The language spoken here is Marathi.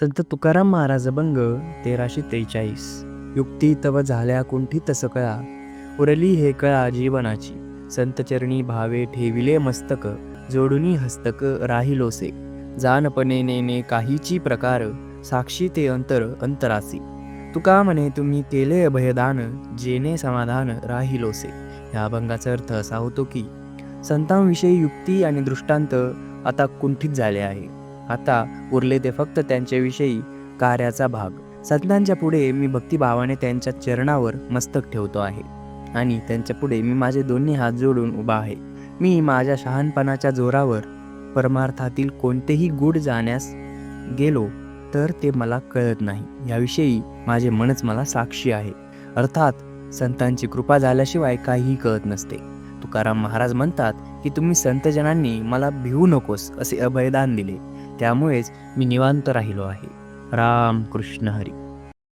संत तुकाराम महाराज बंग तेराशे त्रेचाळीस युक्ती तव झाल्या कुंठी तस कळा. उरली हे कळा जीवनाची. संत चरणी भावे ठेविले मस्तक. जोडुनी हस्तक राहिलोसे जानपणे नेने काहीची प्रकार. साक्षी ते अंतर अंतरासी. तुका म्हणे तुम्ही केले अभयदान जेने समाधान राहिलोसे या अभंगाचा अर्थ असा होतो की संतांविषयी युक्ती आणि दृष्टांत आता कुंठित झाले आहे. आता उरले ते फक्त त्यांच्याविषयी कार्याचा भाग. संतांच्या पुढे मी भक्तिभावाने त्यांच्या चरणावर मस्तक ठेवतो आहे. आणि त्यांच्या पुढे मी माझे दोन्ही हात जोडून उभा आहे. मी माझ्या शहाणपणाच्या जोरावर परमार्थातील कोणतेही गुढ जाण्यास गेलो तर ते मला कळत नाही. याविषयी माझे मनच मला साक्षी आहे. अर्थात संतांची कृपा झाल्याशिवाय काहीही कळत नसते. तुकाराम महाराज म्हणतात की तुम्ही संतजनांनी मला भिवू नकोस असे अभयदान दिले. त्यामुळेच मी निवांत राहिलो आहे. राम कृष्ण हरी.